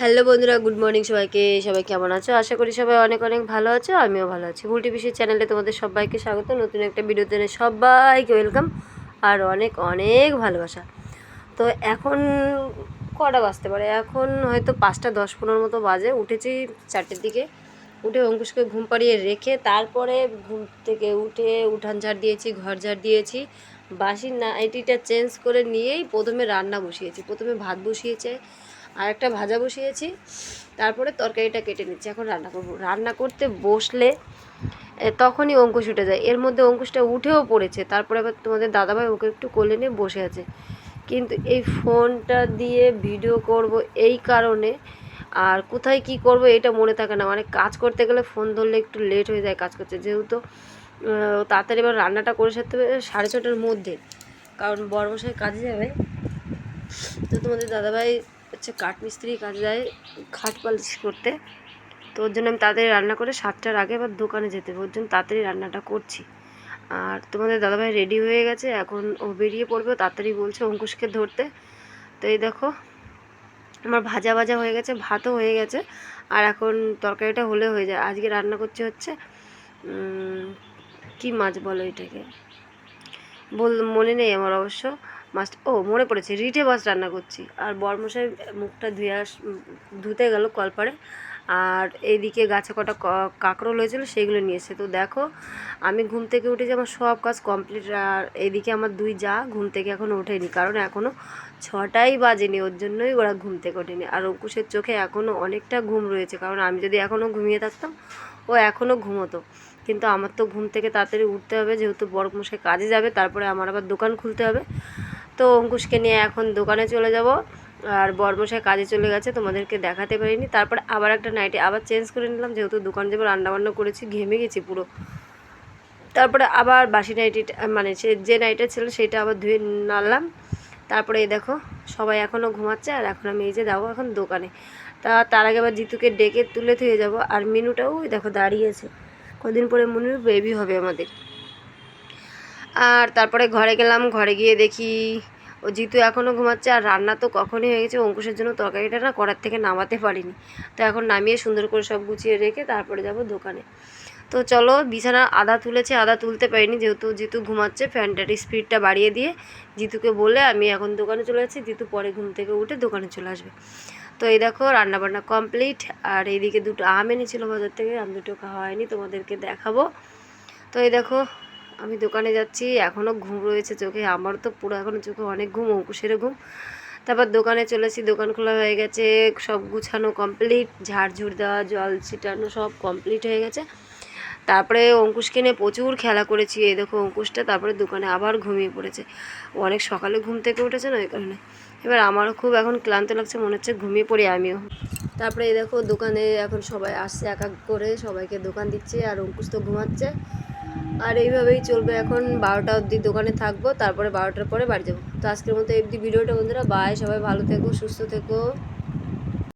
Hello বন্ধুরা, good morning সবাইকে। সবাই কেমন আছো? আশা করি সবাই অনেক অনেক ভালো আছো, আমিও ভালো আছি। টিভিসির চ্যানেলে তোমাদের সবাইকে স্বাগত। নতুন একটা ভিডিওতে সবাইকে ওয়েলকাম আর অনেক অনেক ভালোবাসা। তো এখন কটা বাজতে পারে? এখন হয়তো পাঁচটা দশ পনেরো মতো বাজে। উঠেছি চারটের দিকে। উঠে অঙ্কুশকে ঘুম পাড়িয়ে রেখে তারপরে ঘুম থেকে উঠে উঠান ঝাড় দিয়েছি, ঘর ঝাড় দিয়েছি। বাসির নাইটিটা চেঞ্জ করে নিয়েই প্রথমে রান্না বসিয়েছি। প্রথমে ভাত বসিয়েছে। আর একটা ভাজা বসিয়েছি, তারপরে তরকারিটা কেটে নিচ্ছি। এখন রান্না করব। রান্না করতে বসলে তখনই অঙ্কুশ উঠে যায়। এর মধ্যে অঙ্কুশটা উঠেও পড়েছে। তারপরে আবার তোমাদের দাদাভাই ওকে একটু কোলে নিয়ে বসে আছে। কিন্তু এই ফোনটা দিয়ে ভিডিও করব এই কারণে, আর কোথায় কি করব এটা মনে থাকে না। মানে কাজ করতে গেলে ফোন ধরলে একটু লেট হয়ে যায় কাজ করতে। যেহেতু তাড়াতাড়ি এবার রান্নাটা করে সারতে হবে সাড়ে ছটার মধ্যে। কারণ বড় কাজে যাবে। তো তোমাদের দাদাভাই হচ্ছে কাঠমিস্ত্রি কাজে যায় খাট পালিশ করতে। তো ওর জন্য আমি তাড়াতাড়ি রান্না করে সাতটার আগে আবার দোকানে যেতে হবে। ওর জন্য তাড়াতাড়ি রান্নাটা করছি। আর তোমাদের দাদাভাই রেডি হয়ে গেছে। এখন ও বেরিয়ে পড়বে। তাড়াতাড়ি বলছে অঙ্কুশকে ধরতে। তো এই দেখো, আমার ভাজা ভাজা হয়ে গেছে, ভাতও হয়ে গেছে। আর এখন তরকারিটা হলে হয়ে যায়। আজকে রান্না করছে হচ্ছে কি মাছ বলো এটাকে বল, মনে নেই আমার অবশ্য। মাছ ও, মনে পড়েছে রিঠে মাছ রান্না করছি। আর বরমশাই মুখটা ধুয়ে আস ধুতে গেল কলপাড়ে আর এইদিকে গাছে কটা কাঁকরোল হয়েছিল সেগুলো নিয়েছে তো দেখো, আমি ঘুম থেকে উঠেছি আমার সব কাজ কমপ্লিট আর এইদিকে আমার দুই যা ঘুম থেকে এখনও ওঠেনি। কারণ এখনও ছটাই বাজেনি, ওর জন্যই ওরা ঘুম থেকে ওঠেনি। আর অঙ্কুশের চোখে এখনও অনেকটা ঘুম রয়েছে। কারণ আমি যদি এখনও ঘুমিয়ে থাকতাম, ও এখনও ঘুমোতো। কিন্তু আমার তো ঘুম থেকে তাড়াতাড়ি উঠতে হবে, যেহেতু বড় মশাই কাজে যাবে, তারপরে আমার আবার দোকান খুলতে হবে। তো অঙ্কুশকে নিয়ে এখন দোকানে চলে যাব। আর বর্মশাই কাজে চলে গেছে, তোমাদেরকে দেখাতে পারিনি। তারপরে আবার একটা নাইটে আবার চেঞ্জ করে নিলাম, যেহেতু দোকান যাব, রান্নাবান্না করেছি, ঘেমে গেছি পুরো। তারপরে আবার বাসি নাইটিটা মানে সে যে নাইটটা ছিল, সেটা আবার ধুয়ে নাড়লাম। তারপরে এই দেখো, সবাই এখনও ঘুমাচ্ছে, আর এখন আমি এই যে যাব এখন দোকানে। তা তার আগে আবার জিতুকে ডেকে তুলে থুয়ে যাব। আর মিনুটাও দেখো দাঁড়িয়েছে কদিন পরে মনুর বেবি হবে আমাদের। আর তারপরে ঘরে গেলাম, ঘরে গিয়ে দেখি ও জিতু এখনও ঘুমাচ্ছে আর রান্না তো কখনই হয়ে গেছে, অঙ্কুশের জন্য তরকারিটা না করার থেকে নামাতে পারিনি। তো এখন নামিয়ে সুন্দর করে সব গুছিয়ে রেখে তারপরে যাব দোকানে। তো চলো বিছানা আদা তুলেছে, আদা তুলতে পারিনি যেহেতু জিতু ঘুমাচ্ছে, ফ্যানটার স্পিডটা বাড়িয়ে দিয়ে জিতুকে বলে আমি এখন দোকানে চলে যাচ্ছি, জিতু পরে ঘুম থেকে উঠে দোকানে চলে আসবে। তো এই দেখো রান্নাবান্না কমপ্লিট আর এইদিকে দুটো আম এনেছিল বাজার থেকে, আম দুটো খাওয়া হয়নি, তোমাদেরকে দেখাবো। তো এই দেখো আমি দোকানে যাচ্ছি এখনও ঘুম রয়েছে চোখে, আমার তো পুরো এখনও চোখে অনেক ঘুম, অঙ্কুশেরও ঘুম। তারপর দোকানে চলেছি দোকান খোলা হয়ে গেছে, সব গুছানো কমপ্লিট ঝাড়ঝুড় দেওয়া, জল ছিটানো সব কমপ্লিট হয়ে গেছে। তারপরে অঙ্কুশকে নিয়ে প্রচুর খেলা করেছি, এই দেখো অঙ্কুশটা তারপরে দোকানে আবার ঘুমিয়ে পড়েছে। অনেক সকালে ঘুম থেকে উঠেছে না, ওই কারণে। এবার আমারও খুব এখন ক্লান্ত লাগছে, মনে হচ্ছে ঘুমিয়ে পড়ি আমিও। তারপরে এই দেখো দোকানে এখন সবাই আসছে, এক এক করে সবাইকে দোকান দিচ্ছে, আর অঙ্কুশ তো ঘুমাচ্ছে। আর এইভাবেই চলবে। এখন বারোটা অবধি দোকানে থাকব, তারপরে বারোটার পরে বাড়ি যাব। তো আজকের মতো এফডি ভিডিওটা বন্ধুরা বাই সবাই ভালো থেকো, সুস্থ থেকো।